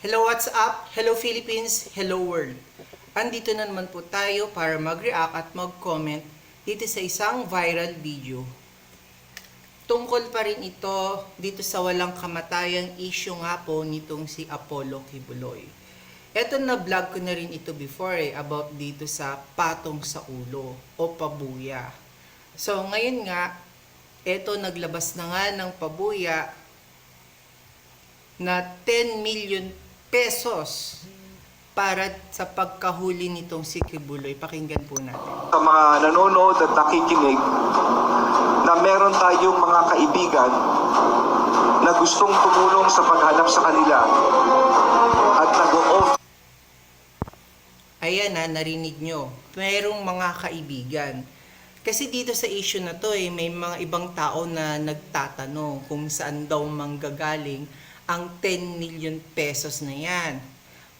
Hello, what's up? Hello, Philippines. Hello, world. Andito na naman po tayo para mag-react at mag-comment dito sa isang viral video. Tungkol pa rin ito dito sa walang kamatayang issue nga po nitong si Apollo Kibuloy. Eto na vlog ko na rin ito before eh, about dito sa patong sa ulo o pabuya. So ngayon nga, eto naglabas na nga ng pabuya na 10 million pesos para sa pagkahuli nitong si Kibuloy. Pakinggan po natin. sa mga nanonood at nakikinig na meron tayong mga kaibigan na gustong tumulong sa paghanap sa kanila at nag-o-offer Ayan na, narinig nyo. Mayroong mga kaibigan. Kasi dito sa issue na to eh, may mga ibang tao na nagtatanong kung saan daw manggagaling ang 10 million pesos na yan.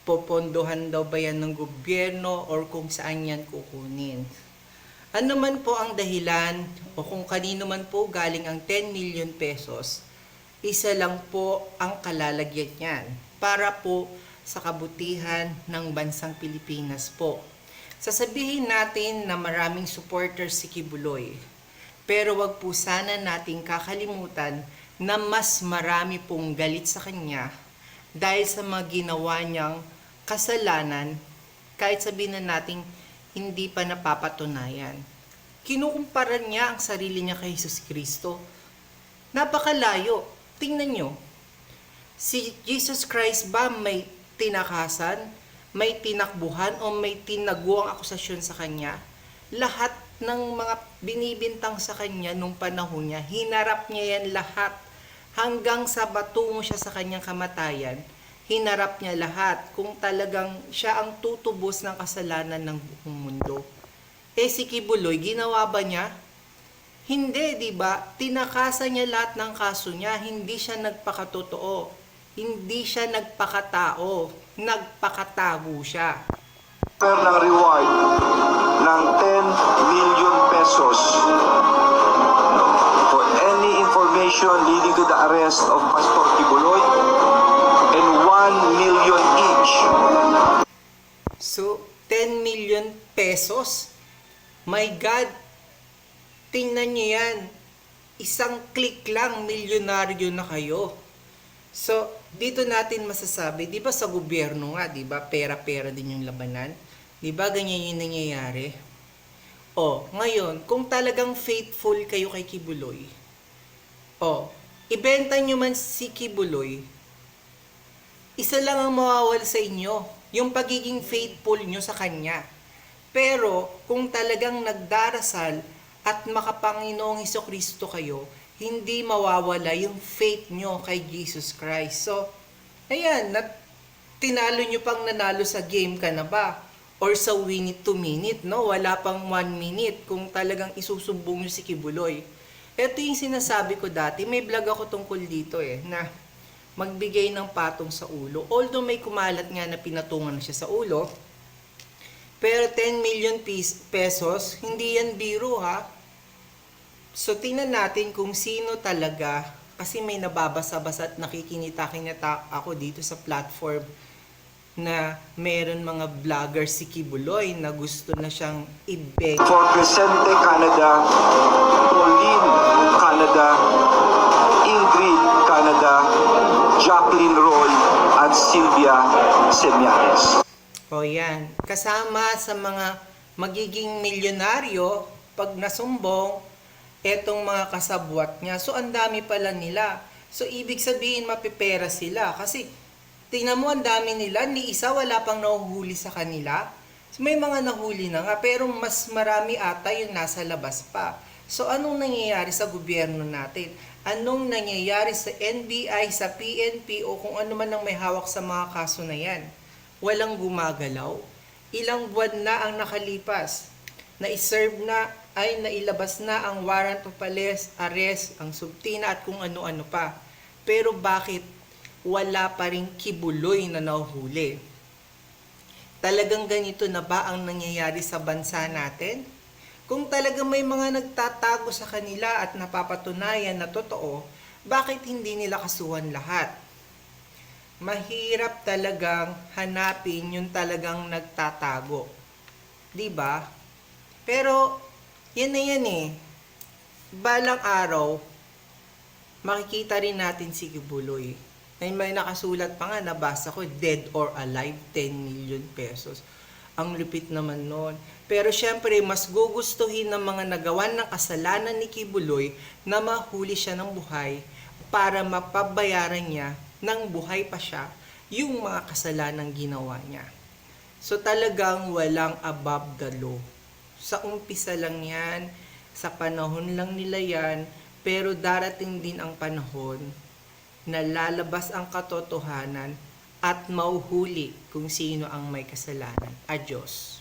Popondohan daw ba yan ng gobyerno or kung saan yan kukunin. Ano man po ang dahilan o kung kanino man po galing ang 10 million pesos, isa lang po ang kalalagyan niyan para po sa kabutihan ng bansang Pilipinas po. Sasabihin natin na maraming supporters si Kibuloy. Pero wag po sana nating kakalimutan na mas marami pong galit sa kanya dahil sa mga ginawa niyang kasalanan kahit sabihin na nating hindi pa napapatunayan. Kinukumpara niya ang sarili niya kay Jesus Kristo. Napakalayo. Tingnan nyo. Si Jesus Christ ba may tinakasan, may tinakbuhan, o may tinaguang akusasyon sa kanya? Lahat ng mga binibintang sa kanya nung panahon niya, hinarap niya yan lahat. Hanggang sa batungo siya sa kanyang kamatayan, hinarap niya lahat kung talagang siya ang tutubos ng kasalanan ng buong mundo. Eh si Kibuloy, ginawa ba niya? Hindi, di ba? Tinakasan niya lahat ng kaso niya. Hindi siya nagpakatotoo. Hindi siya nagpakatao. Nagpakatago siya. ng reward ng 10 arrest of Pastor Kibuloy and 1 million each So, 10 million pesos. My God, tingnan niyo yan. Isang click lang, milyonaryo na kayo. So, dito natin masasabi, di ba sa gobyerno nga, di ba, pera-pera din yung labanan? Di ba, ganyan yung nangyayari? O, ngayon, kung talagang faithful kayo kay Kibuloy, o, ibenta nyo man si Kibuloy, isa lang ang mawawala sa inyo, yung pagiging faithful nyo sa Kanya. Pero kung talagang nagdarasal at makapanginoong Iso Kristo kayo, hindi mawawala yung faith nyo kay Jesus Christ. So, ayan, nat tinalo nyo pang nanalo sa game ka na ba? Or sa minute to minute, no? Wala pang one minute kung talagang isusumbong nyo si Kibuloy. Ito yung sinasabi ko dati, may vlog ako tungkol dito eh, na magbigay ng patong sa ulo. Although may kumalat nga na pinatungan na siya sa ulo, pero 10 million pesos, hindi yan biro ha. So tingnan natin kung sino talaga, kasi may nababasa-basa at nakikinita-kinita ako dito sa platform na meron mga vlogger si Kibuloy na gusto na siyang i-beg for Crescente Canada, Pauline Canada, Ingrid Canada, Jacqueline Roy, at Sylvia Semianes. O yan. Kasama sa mga magiging milyonaryo pag nasumbong etong mga kasabwat niya. So, ang dami pala nila. So, ibig sabihin, mapipera sila. Kasi, tingnan mo, ang dami nila. Ni isa, wala pang nahuhuli sa kanila. May mga nahuli na nga. Pero mas marami ata yung nasa labas pa. So, anong nangyayari sa gobyerno natin? Anong nangyayari sa NBI, sa PNP, o kung ano man ang may hawak sa mga kaso na yan? walang gumagalaw. Ilang buwan na ang nakalipas. Na-serve na ay nailabas na ang warrant of arrest, arrest, ang subtina at kung ano-ano pa. Pero bakit wala pa rin kibuloy na nahuhuli? Talagang ganito na ba ang nangyayari sa bansa natin? Kung talagang may mga nagtatago sa kanila at napapatunayan na totoo, bakit hindi nila kasuhan lahat? mahirap talagang hanapin yung talagang nagtatago. 'Di ba? Pero yan na yan eh. Balang araw, makikita rin natin si Kibuloy. May may nakasulat pa nga, nabasa ko, dead or alive, 10 million pesos. Ang lupit naman nun. Pero syempre, mas gugustuhin ng mga nagawan ng kasalanan ni Kibuloy na mahuli siya ng buhay para mapabayaran niya ng buhay pa siya yung mga kasalanan ginawa niya. So talagang walang above the law. Sa umpisa lang yan, sa panahon lang nila yan, pero darating din ang panahon na lalabas ang katotohanan at mauhuli kung sino ang may kasalanan. Adios.